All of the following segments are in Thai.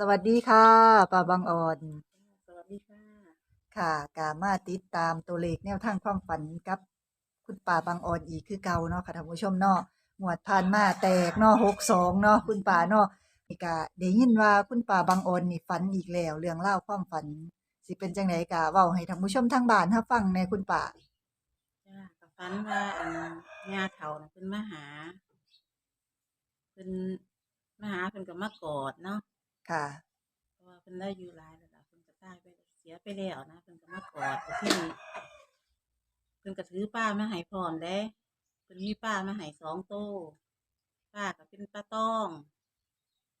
สวัสดีค่ะป้าบางออน สวัสดีค่ะ ค่ะกามาติดตามตัวเลขแนวทางความฝันกับคุณป้าบางออนอีกคือเก่าเนาะค่ะท่านผู้ชมเนาะหมวดผ่านมาแตกเนาะหกสองเนาะคุณป้าเนาะนี่ก็ได้ยินว่าคุณป้าบางออนนี่ฝันอีกแล้วเรื่องเล่าวความฝัน สิเป็นจังไดกะเว้าให้ท่านผู้ชมทางบ้านรับฟังในคุณป้าจ้ากับฟันว่าอันญาเฒ่าน่ะเพิ่นมาหาเพิ่นมาหาเพิ่นก็มากอดเนาะ ค่ะ เพราะว่าเพิ่นได้อยู่หลายแล้วล่ะเพิ่นก็ตายไปเสียไปแล้วนะเพิ่นก็มากอดแต่ที่นี่เพิ่นก็ถือป้ามาให้พร้อมเด้เพิ่นมีป้ามาให้สองโต้ป้าก็เป็นป้าต้อง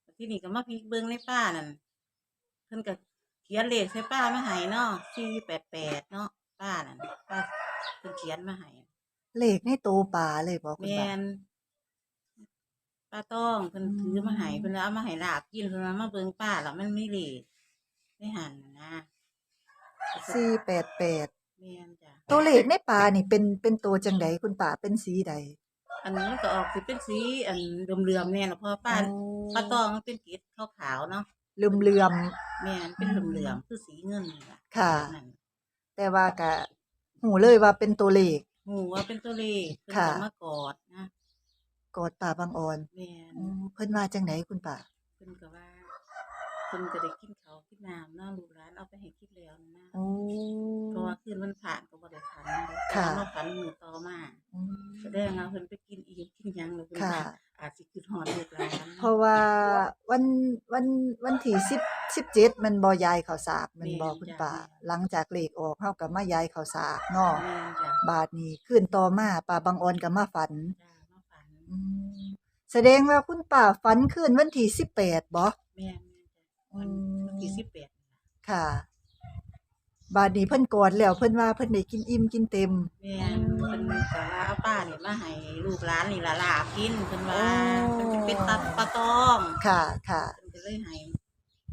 แต่ที่นี่ก็มาพลิกเบิ่งในป้านั่นเพิ่นก็เขียนเลขใส่ป้ามาให้เนาะ488เนาะป้านั่นป้าเพิ่นเขียนมาให้เลขในโตวป่าเลยบ่คุณแมป้าน ป้าต้องเพิ่นอืมถือมาให้เพิ่นเอามาให้ลาบกินเพิ่นเอามาเบิ่งป้าแล้วมันไม่เหลกไม่หันน่ะนะสี่แปดแปดแมนจ้ะตัวเลขในป่านี่เป็นเป็นตัวจังไดคุณป้าเป็นสีใดอันนี้มันก็ออกสิเป็นสีอันเหลื่อมๆแน่ละเพราะป้าป้าต้องมันเป็นกีดขาวๆเนาะเลื่อมเลื่อมแม่นเป็นเหลื่อมๆคือสีเงินนี่ล่ะค่ะ นั่นๆแต่ว่าก็หูเลยว่าเป็นตัวเลข หมู่ว่าเป็นตัวเลขเพิ่นค่ะก็มากอดนะ กอดป่าบางออนแม่นอืมเพิ่นว่าจังไดคุณป่าเพิ่นก็ว่าเพิ่นก็ได้กินข้าวกินน้ำเนาะลูกหลานเอาไปให้กินแล้วนะโอ้ เพราะว่าคืนมันผ่านก็บ่ได้ฝันค่ะมาฝันมือต่อมาอืมแสดงว่าเพิ่นไปกินอีกกินหยังแล้วเพิ่นค่ะว่าอาจสิคิดฮอดลูกหลานเพราะว่าวันวันวันที่10 17มันบ่ยายข้าวสากแมันบ่คุณป่า หลังจากเลขออกเฮาก็มายายข้าวสากเนาะแม่นจ้ะบาดนี้คืนต่อมาป่าบางออนก็มาฝัน จ้ามาฝัน อืมแสดงว่าคุณป่าฝันคืนวันที่18บ่แม่นแม่นจ้ะอืวันมวันที่18นี่ล่ะค่ะ บาดนี้เพิ่นกอดแล้วเพิ่นว่าเพิ่นได้กินอิ่มกินเต็ม แม่นเพิ่นก็ว่าเอาป้านี่มาให้ลูกหลานนี่ล่ะลาบกินเพิ่นว่าโอ้เพิ่นสิเป็นตาปลาตองค่ะค่ะ เพิ่นก็เลยให้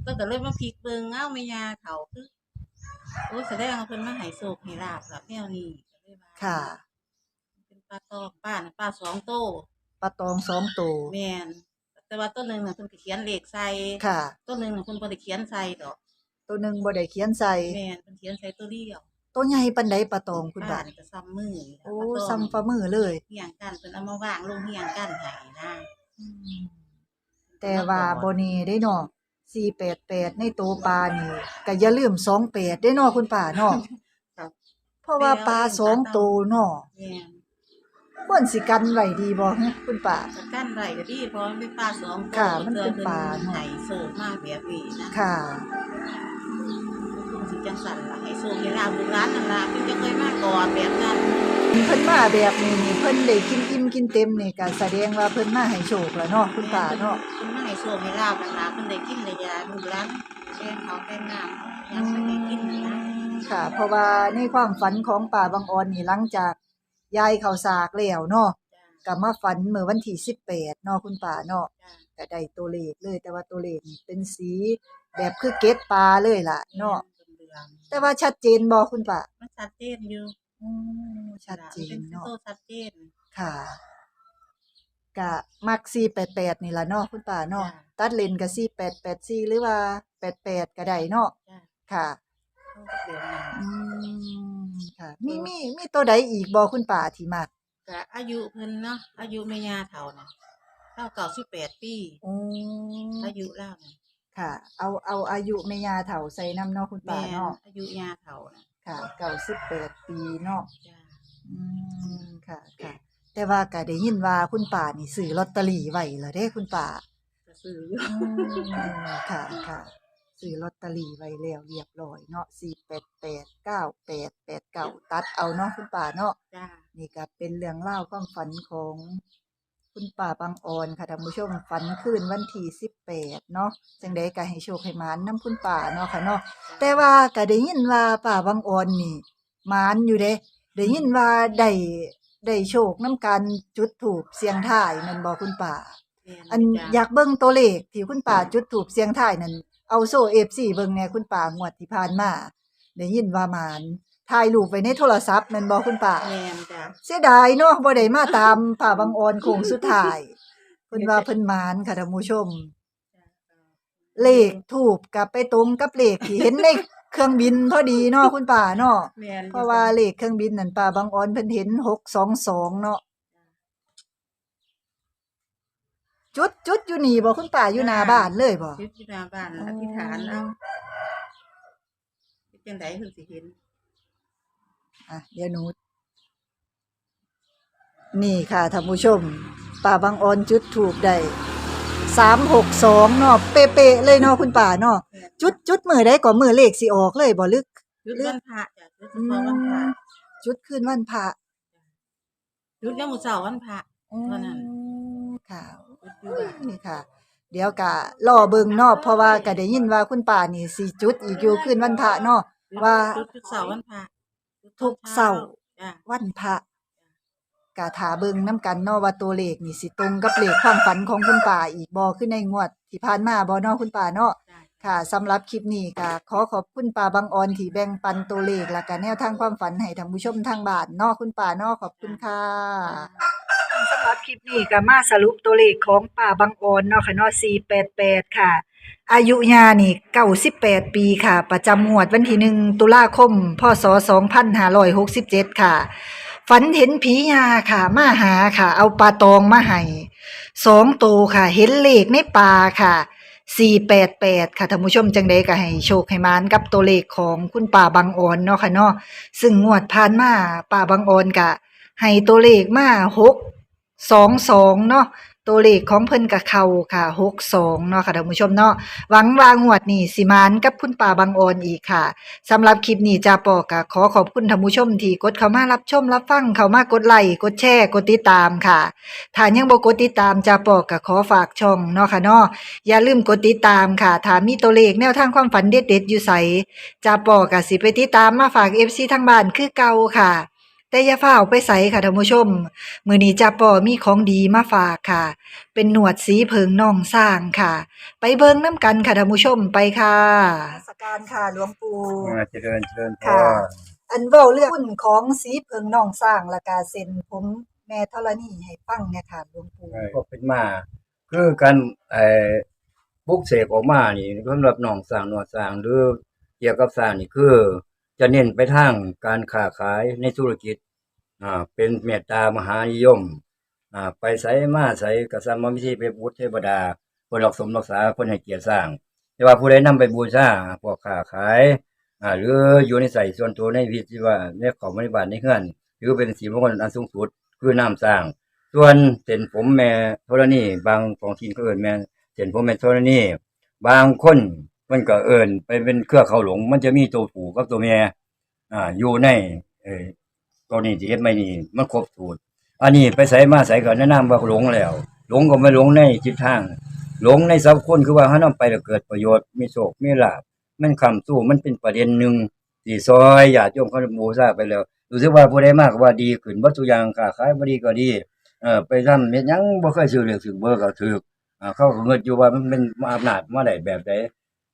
เพิ่นก็เลยมาพลิกเบิ่งเอ้าแม่ย่าเขาคือโอ้แสดงว่าเพิ่นมาให้โชคให้ลาบกับแนวนี้ก็เลยว่าค่ะ เป็นปลาตองป้าน่ะป้าสองโตป ลาตองสองตัว แม่นแต่ว่าต้นหนึ่งน่ะเพิ่นก็เขียนเลขใส่ค่ะ ต้นหนึ่งน่ะเพิ่นบ่ได้เขียนใส่ดอกตัวหนึ่งบ่ได้เขียนใส่ แม่นเพิ่นเขียนใส่ตัวเดียวตัวใหญ่ปานใดปลาตองคุณป้าบาทนี่ก็ซ้ำมือนี่ล่ะโอ้ปลาตองซ้ำฝ่ามือเลย เฮียงกันเพิ่นเอามาวางลงเฮียงกันให้นะแต่ว่าบ่แนี่ได้เนาะ488ในตัวปลานี่ก็อย่าลืม28ได้เนาะคุณป้าเนาะครับเพราะว่าปลาสองตัวเนาะแม่น ควรสิกันไว้ดีบ่ฮะคุณป้าจะกั้นไว้ก็ดีเพราะมันเป็นปลาสองตัวค่ะมันเป็นปลาเพิ่นเนาะให้โชคมาแบบนี้นะค่ะเพิ่นสิจังสั่นล่ะให้โชคให้ลาบลูกหลานนั่นล่ะเพิ่นจะเคยมากอดแบบนั้นเพิ่นมาแบบนี้นี่เพิ่นได้กินอิ่มกินเต็มนี่ก็แสดงว่าเพิ่นมาให้โชคแล้วเนาะคุณป้าเนาะเพิ่นมาให้โชคให้ลาบนั่นล่ะเพิ่นได้กินได้ยาลูกหลานแกงเขาวแกงน้ำยังไม่ได้กินนั่นล่ะค่ะ เพราะว่าในความฝันของป่าบางออนนี่หลังจาก ยายเขาสากแล้วเนาะจ้าก็มาฝันเมื่อวันที่18เนาะคุณป่าเนาะจ้าก็ได้ตัวเลขเลยแต่ว่าตัวเลขนี่เป็นสีแบบคือเกล็ดปลาเลยล่ะเนาะเหลืองแต่ว่าชัดเจนบ่คุณป่าๆมันชัดเจนอยู่อืมชัดเจนเป็นเนาะโตชัดเจนค่ะก็มัก488นี่ล่ะเนาะคุณป่าเนาะจ้ะตัดเลนก็4884หรือว่า88ก็ได้เนาะจ้าค่ะเข้ากับเหลืองหนาอืม ค่ะมีมีมีตัวใดอีกบ่คุณป่าที่มักก็อายุเพิ่นเนาะอายุแม่ย่าเฒ่าน่ะเท่าเก่าสิบแปดปีอืมอายุเล่าน่ะค่ะ เอาเอาอายุแม่ย่าเฒ่าใส่น้ำเนาะคุณป่าแม่เนาะอายุย่าเฒ่าน่ะค่ะเก้าสิบแปดปีเนาะ จ้าอืมค่ะค่ะ แต่ว่าก็ได้ยินว่าคุณป่านี่ซื้อลอตเตอรี่ไว้แล้วเด้คุณป่าก็ซื้ออยู่ อืมค่ะค่ะ ซื้อลอตเตอรี่ไว้แล้วเรียบร้อยเนาะสี่แปดแปดเก้าแปดแปดเก้าตัดเอาเนาะคุณป่าเนาะจ้านี่ก็เป็นเรื่องเล่าวความฝันของคุณป่าบางออนค่ะท่านผู้ชมฝันคืนวันที่สิบแปดเนาะจังใดก็ให้โชคให้หมานน้ำคุณป่าเนาะค่ะเนาะแต่ว่าก็ได้ยินว่าป่าบางออนนี่หมานอยู่เด้ได้ยินว่าได้ได้โชคน้ำการจุดถูกเสียงท่ายแมันบอกคุณป่าแม่นอันจ้ะอยากเบิ่งตัวเลขที่คุณป่าจุดถูกเสียงท่ายนั่น เอาโซ่เอฟซีเบิ่งแหน่คุณป่างวดที่ผ่านมาได้ยินว่าหมานถ่ายรูปไว้ในโทรศัพท์แมันบอกคุณป่า แม่นจ้ะเสียดายเนาะบ่ได้มาตามป่าบางออนโค้งสุดท้ายเพิ่นว่าเพิ่นหมานค่ะท่านผู้ชมจ้ะเลขถูกกับไปตรงกับเลขที่เห็นในเครื่องบินพอดีเนาะคุณป่าเนาะแม่นอยู่เพราะว่าเลขเครื่องบินนั่นป่าบางออนเพิ่นเห็น622เนาะ จุดจุดอยู่นี่บ่คุณป่าอยู่หน้าบ้านเลยบ่ยึดอยู่หน้าบ้านอ๋ออธิษฐานเอาเป็นจังไดเพิ่นสิเห็น อะเดี๋ยวหนู นี่ค่ะท่านผู้ชมป่าบางออนจุดถูกได้362เนาะเป๊ะๆเลยเนาะคุณป่าเนาะแม่นจุดจุดมือได้ก่อนมือเลขสิออกเลยบ่ลึก จุดวันพระจ้ะจุดเฉพาะวันพระจุดคืนวันพระจุดยามมื้อเช้าวันพระเท่านั้น ค่ะจุดอยู่บ้า นี่ค่ะ เดี๋ยวกะรอเบิงเนาะเพราะว่าก็ได้ยินว่าคุณป่านี่สิจุดอีกอยู่คืนวันพระเนาะว่าจุดจุดเสาร์วันพระทุกเสาร์จ้ะวันพระกะถาเบิงน้ำกันเนาะว่าตัวเลขนี่สิตรงกับเลขความฝันของคุณป่าอีกบ่ขึ้นในงวดที่ผ่านมาบ่เนาะคุณป่าเนาะ จ้ะค่ะสำหรับคลิปนี้ก็ขอขอบคุณป่าบางออนที่แบ่งปันตัวเลขและก็แนวทางความฝันให้ท่านผู้ชมทางบ้านเนาะคุณป่าเนาะขอบคุณค่ะ สำหรับคลิปนี้ก็มาสรุปตัวเลขของป่าบางออนเนาะค่ะเนาะ488 ค่ะ อายุยานี่98 ปีค่ะ ประจำงวดวันที่ 1 ตุลาคม พศ 2567 ค่ะ ฝันเห็นผียาค่ะ มาหาค่ะ เอาปลาตองมาให้สองตัวค่ะ เห็นเลขในป่าค่ะ 488 ค่ะท่านผู้ชมจังใดก็ให้โชคให้มานกับตัวเลขของคุณป่าบางออนเนาะค่ะเนาะซึ่งงวดผ่านมาป่าบางออนก็ให้ตัวเลขมา6 2 2เนาะตัวเลขของเพิ่นก็เขาค่ะ6 2เนาะค่ะท่านผู้ชมเนาะหวังว่างวดนี้สิมานกับคุณป่าบางออนอีกค่ะสำหรับคลิปนี้จาปอก็ขอขอบคุณท่านผู้ชมที่กดเข้ามารับชมรับฟังเข้ามากดไลค์กดแชร์กดติดตามค่ะถ้ายังบ่กดติดตามจาปอก็ขอฝากช่องเนาะค่ะเนาะอย่าลืมกดติดตามค่ะถ้ามีตัวเลขแนวทางความฝันเด็ดๆอยู่ใสจะปอกะสิไปติดตามมาฝาก FC ทางบ้านคือเก่าค่ะ แต่อย่าฝ้าวไปใสค่ะท่านผู้ชม มื้อนี้จะปอมีของดีมาฝากค่ะ เป็นหนวดสีเพิงน่องสร้างค่ะ ไปเบิ่งน้ำกันค่ะท่านผู้ชมไปค่ะสการค่ะหลวงปู่อ่าเจริญเจริญพค่ะรอันเว้าเรื่องหุ้นของสีเพิงน่องสร้างและกาเซ็นผมแม่ธรณีให้ฟังเนี่ยค่ะหลวงปู่ก็เป็นมาคือการไอ้บุกเสกออกมานี่สำหรับหนองสร้างหนวดสร้างหรือเกี่ยวกับสร้างนี่คือ จะเน้นไปทางการค้าขายในธุรกิจ อ่าเป็นเมตตามหานิยมอ่าไปใส่มาใส่กระสัมมิธีไปบูชเทวดาคนรักสมรักษาคนให้เกียรติสร้าง แต่ว่าผู้ใดนำไปบูชาพวกค้าขายอ่าหรืออยู่ในใส่ส่วนตัวในวิธีว่าในของบริบาลในเฮือนถือเป็นสีมงคลอันสูงสุดคือน้ำสร้าง ส่วนเส้นผมแม่ธรณีบางของทีนก็เอินแม่เส้นผมแม่ธรณีบางคนมันก็เอินไปเป็นเครือเขาหลง มันจะมีตัวผูกับตัวแม่อ่าอยู่ในเอ ตัวนี้ที่เฮ็ดไม่นี่มันครบสูตรอันนี้ไปใส่มาใส่ก็แนะนำว่าหลงแล้ว หลงก็ไม่หลงในจิตทาง หลงในสัพคนคือว่าถ้านำไปแล้วเกิดประโยชน์มีโชคมีลาภมันคำสู้มันเป็นประเด็นหนึ่งที่ซอยญาติโยมเขาบูชาไปแล้วรู้สึกว่าผู้ใดมากก็ว่าดีขึ้นบ่ทุกอย่างค้าขายบ่ดีก็ดีเออไปทำเฮ็ดหยังบ่เคยซื้อเลือกซื้อเบอร์ก็ถูกอ่าเขาก็เงินอยู่ว่ามันเป็นอำนาจมาได้แบบใด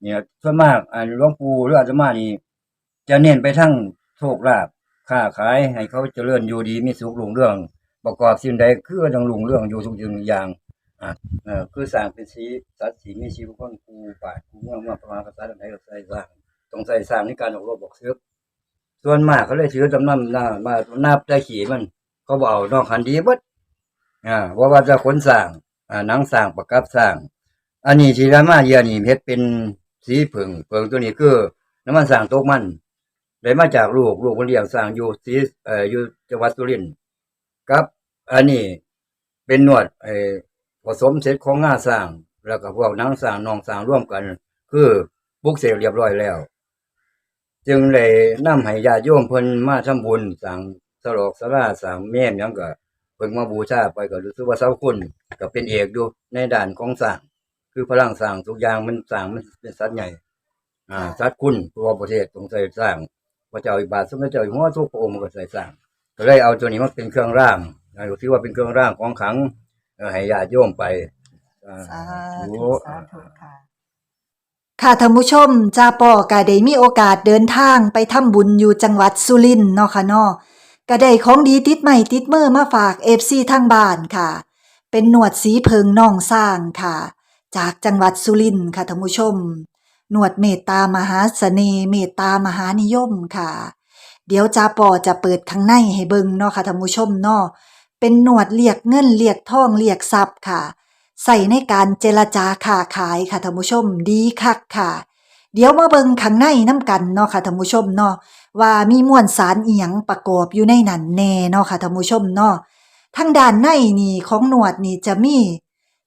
เนี่ยส่วนมากอ่าหลวงปู่หรืออาตมานี่จะเน้นไปทั้งโชคลาภ ค้าขายให้เขาเจริญอยู่ดีมีสุขรุ่งเรื่อง ประกอบสิ่งใดคือต้องรุ่งเรื่องอยู่ทุกสิ่งทุกอย่างอ่าเออคือสร้างเป็นสีสัตว์สีมีชีวิตคนกูป่ากูเมือมาประมาณภาษาใดก็ใส่สร้างต้องใส่สร้างในการออกรบบอกเสือส่วนมากเขาเลยถือจำนำหน้ามานับได้ขี่มัน เขาบเอกนอกคันดีบดอ่าว่าว่าจะขนสร้างอ่าหนังสร้างประกับสร้าง อันนี้ที่รามาเยียนี่เฮ็ดเป็นสีผึ่งผึ่งตัวนี้คือน้ำมันสร้างตกมัน ได้มาจากลูกลูกคนเลี้ยงสร้างอยู่สีเอ่ออยู่จังหวัดสุรินทร์กับ อันนี้เป็นนวดไอ้ผสมเสร็จของงาสร้าง แล้วก็พวกนังสร้างนองสร้างร่วมกัน คือบุกเสกเรียบร้อยแล้ว จึงเลยนำให้ญาติโยมเพิ่นมาทำบุญสร้างสลอกสลาสร้างแม่มยังก็เพิ่งมาบูชาไปก็รู้สึกว่าเสาคุณก็เป็นเอกอยู่ในด่านของสร้าง คือพลังสร้างทุกอย่างมันสร้างมันเป็นสัตว์ใหญ่ อ่าสัตว์คุณตัวประเทศต้องใส่สร้าง พระเจ้าอิบาทสมเด็จเจ้าอยู่หัวทุกพระองค์มันก็ใส่สร้างก็เลยเอาตัวนี้มาเป็นเครื่องร่างนะถือว่าเป็นเครื่องร่างของขลังเอ่อให้ญาติโยมไปอ่าสาธุธุสาธุค่ะค่ะท่านผู้ชมจาปอก็ได้มีโอกาสเดินทางไปทำบุญอยู่จังหวัดสุรินทร์เนาะค่ะเนาะก็ได้ของดีติดใหม่ติดมือมาฝาก FC ทางบ้านค่ะ เป็นหนวดสีเพิงน่องสร้างค่ะ จากจังหวัดสุรินทร์ค่ะท่านผู้ชม หนวดเมตตามหาเสน่ห์เมตตามหานิยมค่ะ เดี๋ยวจาปอจะเปิดข้างในให้เบิ่งเนาะค่ะท่านผู้ชมเนาะเป็นหนวดเรียกเงินเรียกทองเรียกทรัพย์ค่ะ ใส่ในการเจรจาค้าขายค่ะท่านผู้ชมดีคักค่ะ เดี๋ยวมาเบิ่งข้างในน้ำกันเนาะค่ะท่านผู้ชมเนาะว่ามีมวลสารอีหยังประกอบอยู่ในนั้นแน่เนาะค่ะท่านผู้ชมเนาะทางด้านในนี่ของหนวดนี่จะมี